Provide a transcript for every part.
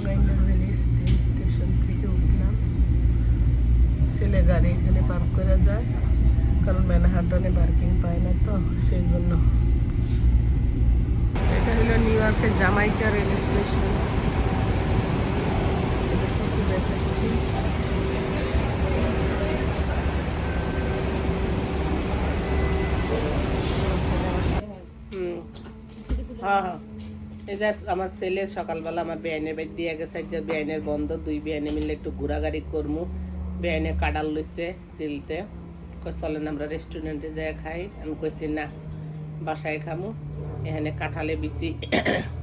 নগাইন্ডা valley station থেকে উঠলাম। ছেলে গাড়ি এখানে পার্ক করা যায়, কারণ ম্যানহাটনে পার্কিং পায় না তো সেই জন্য এটা হলো নিউ ইয়র্কের জামাইকা রেল স্টেশন হুম। হ্যাঁ হ্যাঁ। এই যে আমার ছেলে সকালবেলা আমার বেআইনের বাড়ি দিয়ে গেছে যে বেআইনের বন্ধ, দুই বেআইনে মিলে একটু ঘোরাঘুরি করমু। বেআইনে কাডাল লইছে সিলতে। চলেন আমরা রেস্টুরেন্টে যাই খাই। আমি কইছি, না, বাসায় খামু। এখানে কাঁঠালে বিচি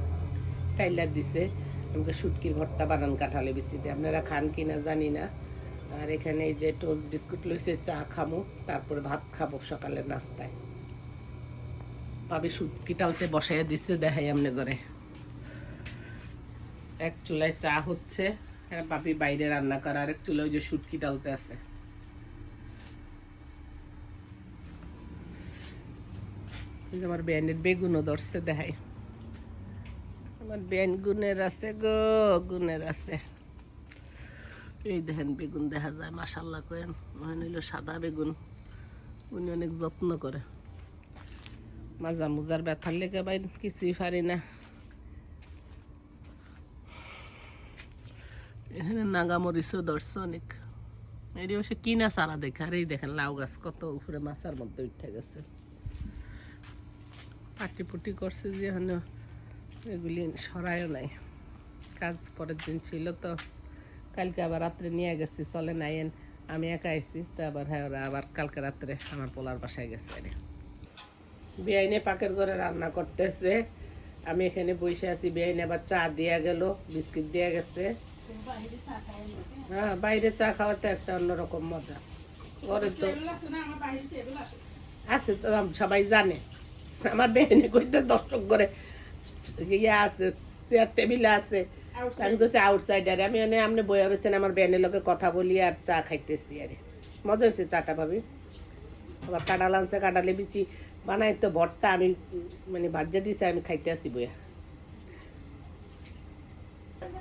টাইলা দিছে। আমাকে শুটকির ভর্তা বানান কাঁঠালে বিচিতে আপনারা খান কি না জানি না। আর এখানে এই যে টোস্ট বিস্কুট লইছে, চা খামু। তারপরে ভাত খাব সকালের নাস্তায়। ভাবি শুটকি টালতে বসাইয়া দিচ্ছে দেখাই আমনে করে এক চুলায় চা হচ্ছে। আর ভাবি বাইরে রান্না করা আর এক চুলায় ওই যে সুটকি টালতে আছে। আমার বেয়ানের বেগুনও ধরছে, দেখাই। আমার বেন গুনের আছে গো গুনের আছে। এই দেখেন বেগুন দেখা যায় মাসাল্লাহ কেন মহেন হইল সাদা বেগুন। উনি অনেক যত্ন করে। মাজা মুজার ব্যথার লেগে ভাই কিছুই পারি না। এখানে নাগামরিচও ধরছে অনেক এটি অবশ্য কিনা সারা দেখে আর এই দেখেন, লাউ গাছ কত উপরে মাছার মধ্যে উঠে গেছে। পাটি পুটি করছে যে এখানে এগুলি সরাইও নাই। কাজ পরের দিন ছিল তো, কালকে আবার রাত্রে নিয়ে গেছি, চলে নাই আমি একা আইছি, তো আবার হ্যাঁ ওরা আবার কালকে রাত্রে আমার পোলার বাসায় গেছে আরে বেআইনে পাকের ঘরে রান্না করতেছে, আমি এখানে বসে আছি বেআইনে আবার চা দিয়া গেল, বিস্কিট দিয়া গেছে। হ্যাঁ বাইরে চা খাওয়াতে একটা অন্যরকম মজা। ঘরে তো আছে তো সবাই জানে। আমার বেআইনে কইতে দর্শক করে ইয়ে আছে চেয়ার টেবিল আছে। আমি কইছি আউটসাইডারে আমি এনে আপনি বইয়া রয়েছেন আমার বেআইনের লোকে কথা বলি আর চা খাইতেছি আরে। মজা হয়েছে চাটা ভাবি। আবার কাঁঠাল আনছে কাঁঠালে বিচি বানাই তো ভরটা আমি মানে ভাজ্যা দিছে আমি খাইতে আসি বইয়া।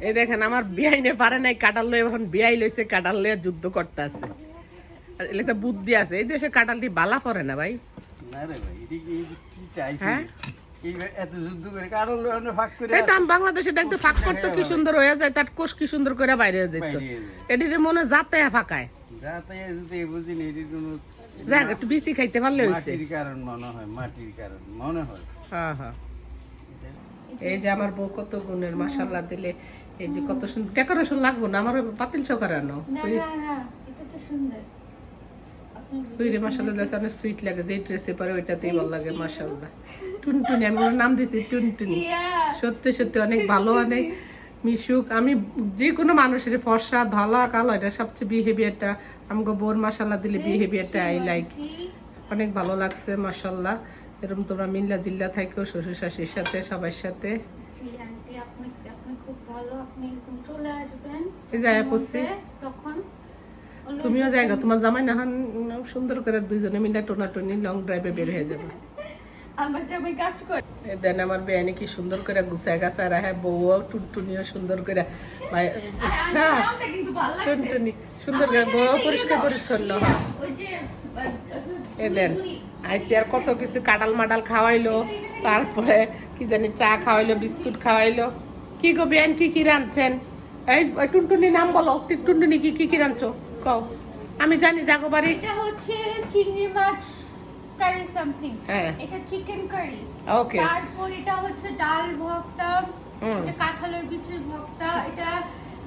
এই দেখেন আমার বিয়াইনে পারে নাই কাটাল লয়ে এখন বিয়াই লইছে কাঁঠাল লয়ে যুদ্ধ করতে আছে। একটা বুদ্ধি আছে এই দেশে কাঁঠাল দিয়ে বালা পড়ে না ভাই? না রে ভাই এটা কি এই চাইছি? এই এত যুদ্ধ করে কারণ লোহানে ভাগ করে এই তো আমি বাংলাদেশে দেখতে ফাঁক করতে কি সুন্দর হয়ে যায় তার কোষ কি সুন্দর করে বাইরে যেত বাইরে যায়। এটির মনে যাতে ফাঁকায়। যা তাই যদি বুঝি না এটির কোনো যাক একটু খাইতে পারলে হয়েছে মাটির কারণ মনে হয় মাটির কারণ মনে হয়। হ্যাঁ হ্যাঁ। এই যে আমার বউ কত গুণের মাসাল্লাহ দিলে এই যে কত সুন্দর ডেকোরেশন লাগবো না আমার পাতিল সকার আনো। না না না এটা তো সুন্দর। সুইরে মাসাল্লাহ যাচ্ছে অনেক সুইট লাগে যে ড্রেসে পরে ওইটাতেই ভালো লাগে মাসাল্লাহ টুনটুনি আমি ওর নাম দিছি টুনটুনি। সত্যি সত্যি অনেক ভালো অনেক মিশুক। আমি যে কোনো মানুষের ফর্সা ধলা কালো এটা সবচেয়ে বিহেভিয়ারটা আমাকে বোর মাসাল্লাহ দিলে বিহেভিয়ারটা আই লাইক অনেক ভালো লাগছে মাসাল্লাহ এরকম তোমরা মিল্লা জিল্লা থাকেও শ্বশুর শাশুড়ির সাথে সবার সাথে জি আন্টি আপনি আপনি খুব ভালো আপনি চলে আসবেন। তখন তুমিও জায়গা তোমার জামাই না হন সুন্দর করে দুইজনে মিলে টোনাটুনি লং ড্রাইভে বের হয়ে যাবে। আমার জামাই কাজ করে। দেন আমার বেয়ানি কি সুন্দর করে গুছায় গাছায় রাখে বউও টুনটুনিও সুন্দর করে হ্যাঁ টুনটুনি সুন্দর করে পরিষ্কার পরিচ্ছন্ন। হয় ওই যে আহ, এ দেন আইসি আর কত কিছু কাটাল মাটাল খাওয়াইলো তারপরে কি জানি চা খাওয়াইলো বিস্কুট খাওয়াইলো। কি গো বেন কি কি রাঁধছেন? এই টুনটুনি নাম বলো টুনটুনি কি কি কি রাঁধছো? কও। আমি জানি জাগো বাড়ি। এটা হচ্ছে চিংড়ি মাছ কারি সামথিং। হ্যাঁ। এটা চিকেন কারি। ওকে। তারপর এটা হচ্ছে ডাল ভর্তা। এটা কাঁঠালের বিচের ভর্তা। এটা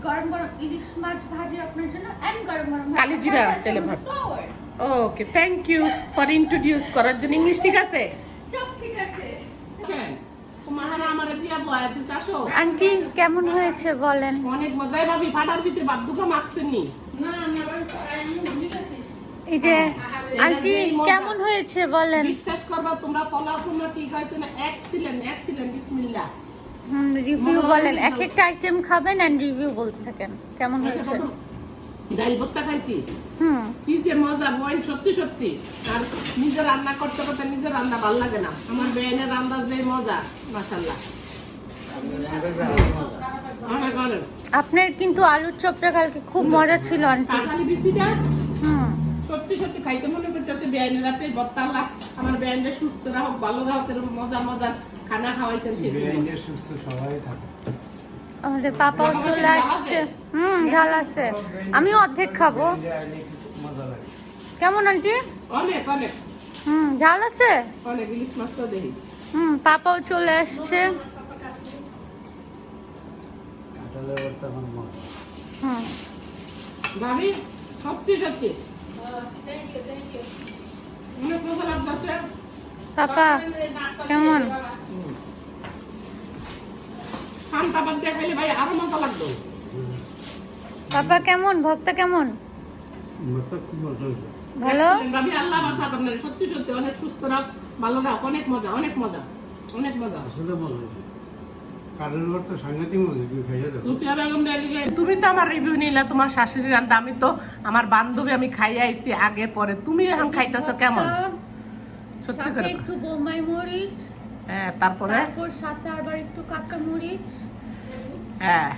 গরম গরম ইলিশ মাছ ভাজি আপনার জন্য এন্ড গরম গরম। কালি জিরা তেলে ভাত। Okay thank you for introduce করার জন্য। ইংলিশ ঠিক আছে? সব ঠিক আছে। আন্টি কেমন হয়েছে বলেন? অনেক মজাই ভাবি ফাটার ভিতরে বাদ দুটো মাখছেন এই যে আন্টি কেমন হয়েছে বলেন? বিশ্বাস করবা তোমরা ফলাও তোমরা ঠিক হয়েছে না এক্সিলেন্ট এক্সিলেন্ট বিসমিল্লাহ। রিভিউ বলেন এক একটা আইটেম খাবেন এন্ড রিভিউ বলতে থাকেন। কেমন হয়েছে? ডাল ভর্তা খাইছি। কি যে মজা বোন সত্যি সত্যি। আর নিজে রান্না করতে করতে নিজে রান্না ভালো লাগে না। আমার বেয়েনের রান্না যে মজা মাসাল্লাহ আপনার কিন্তু আলুর চপটা কালকে খুব মজা ছিল আন্টি। সত্যি সত্যি খাইতে মনে করতেছে বেআইনের রাতে বত্তাল্লা আমার বেআইনটা সুস্থ রাখুক ভালো রাখুক এরকম মজার মজার খানা খাওয়াইছেন সেদিন সুস্থ সবাই থাকে আমাদের পাপাও চলে আসছে। হুম ঝাল আছে। আমি অর্ধেক খাব। কেমন আন্টি? অনেক হুম ঝাল আছে? হুম পাপাও চলে আসছে। হুম। সত্যি সত্যি। পাপা কেমন? খাইলে ভাই আরও মজা লাগতো পাপা কেমন? ভক্তা কেমন? ভালো? ভাবি আল্লাহ বাসা আপনার। সত্যি সত্যি অনেক সুস্থ রাখ ভালো রাখ অনেক মজা অনেক মজা অনেক মজা। আসলে মজা তুমি তো? আমার রিভিউ নিলে তোমার শাশুড়ি রান্না আমি তো। আমার বান্ধবী আমি খাইয়ে আইছি আগে পরে। তুমি এখন খাইতেছো কেমন? সত্যি করে একটু বোম্বাই মরিচ হ্যাঁ তারপরে? তারপর সাথে আবার একটু কাঁচা মরিচ। হ্যাঁ।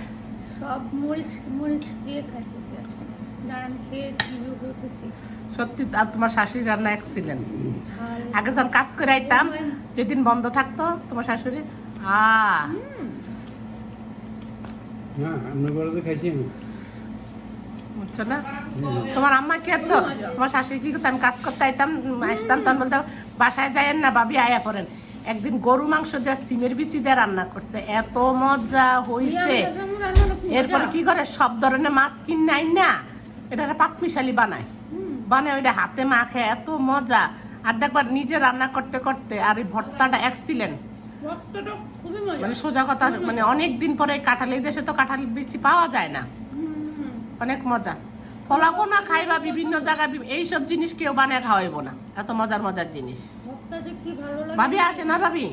সব মরিচ মরিচ দিয়ে খাইতেছি আজকে। দাঁড়ান খেয়ে রিভিউ সত্যি আর তোমার শাশুড়ি রান্না এক্সিলেন্ট আগে যখন কাজ করে আইতাম যেদিন বন্ধ থাকতো তোমার শাশুড়ি? আ। হ্যাঁ আমরা ঘরে খাইছি আমি। বুঝছ না? তোমার আম্মা কে তো তোমার শাশুড়ি কি করতো? আমি কাজ করতে আইতাম আসতাম তখন বলতাম বাসায় যাইয়েন না বাবি আয়া পড়েন। একদিন গরু মাংস দিয়ে সিমের বিচি দিয়ে রান্না করছে এত মজা হইছে। এরপরে কি করে? সব ধরনের মাছ কিনে আই না এটা একটা পাঁচমিশালি বানায়। বানায় ওইটা হাতে মাখে এত মজা। আর দেখবার নিজে রান্না করতে করতে আর এই ভর্তাটা এক্সিলেন্ট মানে সোজা কথা মানে অনেক দিন পরে কাঁঠাল এই দেশে তো কাঁঠাল বিচি পাওয়া যায় না। অনেক মজা। ফলাকো না খাইবা বিভিন্ন জায়গায় বি- এইসব জিনিস কেউ বানিয়ে খাওয়াইবো না। এত মজার মজার জিনিস। ভক্তা যে কি ভালো লাগে। ভাবি আসে না ভাবি?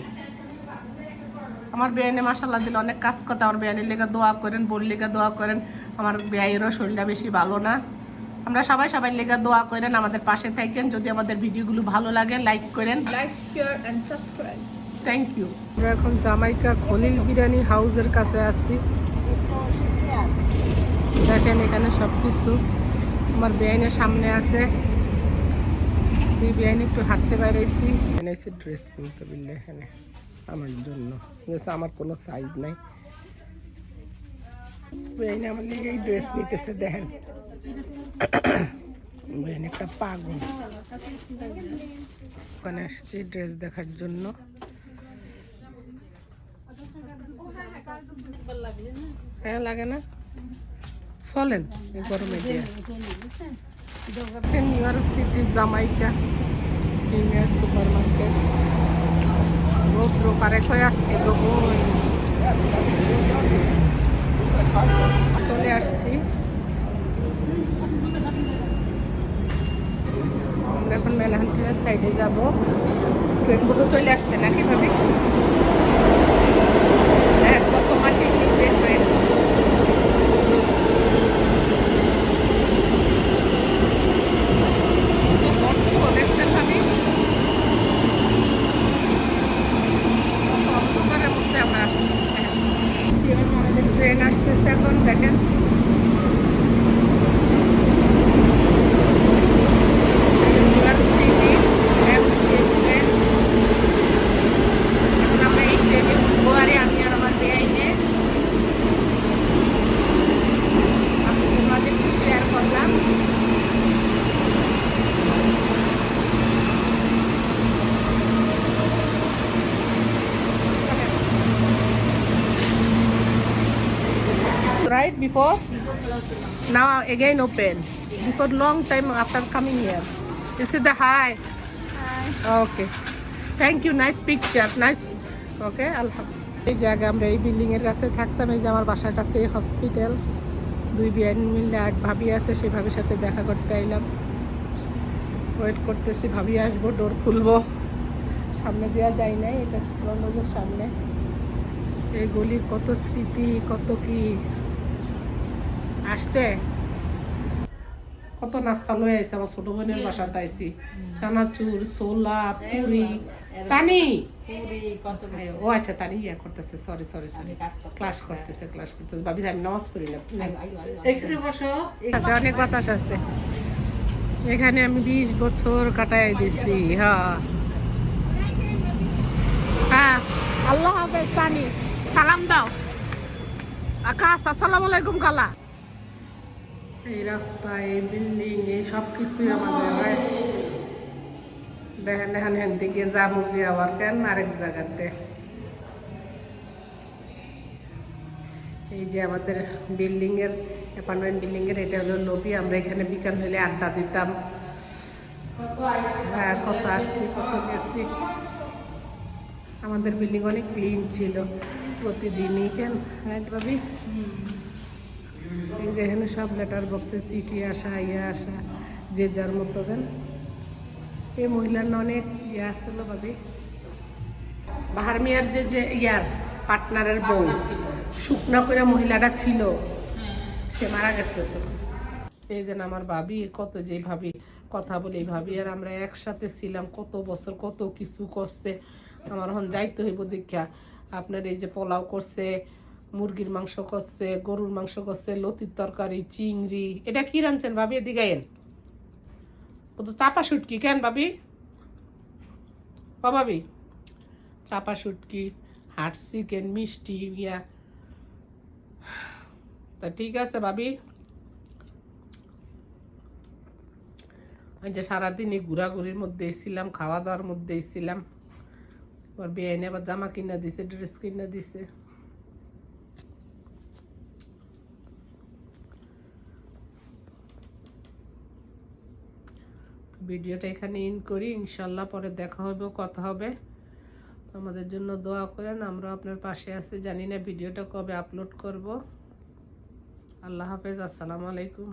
আমার বেয়ানে মাসাল্লাহ দিলে অনেক কাজ করতে আমার বেয়ানের লেগে দোয়া করেন বোর লেগে দোয়া করেন। আমার বেয়াইয়েরও শরীরটা বেশি ভালো না। আমরা সবাই সবাই লেগে দোয়া করেন আমাদের পাশে থাকেন। যদি আমাদের ভিডিওগুলো ভালো লাগে লাইক করেন। Like share and subscribe thank you আমরা এখন জামাইকা খলিল বিরিয়ানি হাউসের কাছে আসছি। দেখেন এখানে সব কিছু আমার বেআইনের সামনে আছে। তুই বেআইন একটু হাঁটতে এখানে এসে ড্রেস কিনতে বললে এখানে আমার জন্য। আমার কোনো সাইজ নাই। বেআইন আমার লিগেই ড্রেস নিতেছে, দেখেন। বেআইন একটা পাগল। ওখানে আসছি ড্রেস দেখার জন্য। হ্যাঁ লাগে না? চলেন গরমে দিয়ে। New city Jamaica premier super market রৌদ্র কয়ে আজকে দেবো চলে আসছি। এখন ম্যানহান্টের সাইডে যাব। ট্রেন চলে আসছে নাকি ভাবি? হ্যাঁ কত নিচে ট্রেন দেখছেন ভাবি অন্ধকারের মধ্যে আমরা আসছি। আমাদের ট্রেন আসতেছে এখন দেখেন এখন আমরা এই ট্রেনে উঠবো আরে আমি আর আমার বেআইনে আমি তোমাদের একটু শেয়ার করলাম right before now again open. Before long time after coming here. This is the high Hi. okay. Thank you. Nice picture. Nice. Okay alhamdulillah. এই জায়গা আমরা এই বিল্ডিং এর কাছে থাকতাম এই যে আমার বাসার কাছে হসপিটাল দুই বিয়ান মিললে এক ভাবি আছে সেই ভাবির সাথে দেখা করতে আইলাম। ওয়েট করতেছি ভাবি আসব ডোর খুলবো। সামনে দেওয়া যায় নাই এটা রনজের সামনে। এই গলির কত স্মৃতি কত কি। আসছে? কত নাস্তা লয়ে আইছে আমার ছোট বোনের চানাচুর ছোলা পুরি। তানি? ও আচ্ছা তানি ইয়া করতেছে সরি সরি সরি ক্লাস করতেছে ক্লাস করতেছে। ভাবি আমি নামাজ পড়ি না। অনেক বাতাস আছে। এখানে আমি বিশ বছর কাটাই দিছি হ্যাঁ হ্যাঁ আল্লাহ হাফেজ তানি। সালাম দাও। আকাশ আসসালামু আলাইকুম কালা। এই রাস্তা এই বিল্ডিং এই সব কিছুই আমাদের হয় দেখেন দেখেন হেন দিকে যাব গিয়ে আবার কেন আরেক জায়গাতে। এই যে আমাদের বিল্ডিং এর অ্যাপার্টমেন্ট বিল্ডিং এর, এটা হলো লবি আমরা এখানে বিকাল হলে আড্ডা দিতাম। হ্যাঁ কত আসছি, কত গেছি। আমাদের বিল্ডিং অনেক ক্লিন ছিল প্রতিদিনই, কেন? হ্যাঁ ভাবি? এখানে সব লেটার বক্সে চিঠি আসা ইয়ে আসা, যে যার মতো দেন। এই মহিলার অনেক ইয়ে আসছিল ভাবি বাহার মিয়ার যে যে ইয়ার পার্টনারের বউ, শুকনা করে মহিলাটা ছিল, সে মারা গেছে তো। এই যেন আমার ভাবি, কত যে ভাবি, কথা বলি ভাবি, আর আমরা একসাথে ছিলাম কত বছর, কত কিছু করছে। আমার হন যাইতে হইব দীক্ষা আপনার এই যে পোলাও করছে মুরগির মাংস করছে গরুর মাংস করছে লতির তরকারি, চিংড়ি। এটা কি রাঁধছেন ভাবি? এদিকে আইন ও তো চাপা শুটকি কেন ভাবি? ও ভাবি, চাপা শুটকি হাট চিকেন, মিষ্টি, ইয়া। তা ঠিক আছে ভাবি। ওই যে সারাদিনই ঘোরাঘুরির মধ্যেই ছিলাম খাওয়া দাওয়ার মধ্যেই ছিলাম ওর বিয়ে আবার জামা কিনা দিছে, ড্রেস কিনা দিছে। ভিডিওটা এখানে ইন করি। ইনশাল্লাহ পরে দেখা হবে, কথা হবে। আমাদের জন্য দোয়া করেন আমরা আপনার পাশে আছি। জানি না ভিডিওটা কবে আপলোড করব। আল্লাহ হাফেজ, আসসালামু আলাইকুম।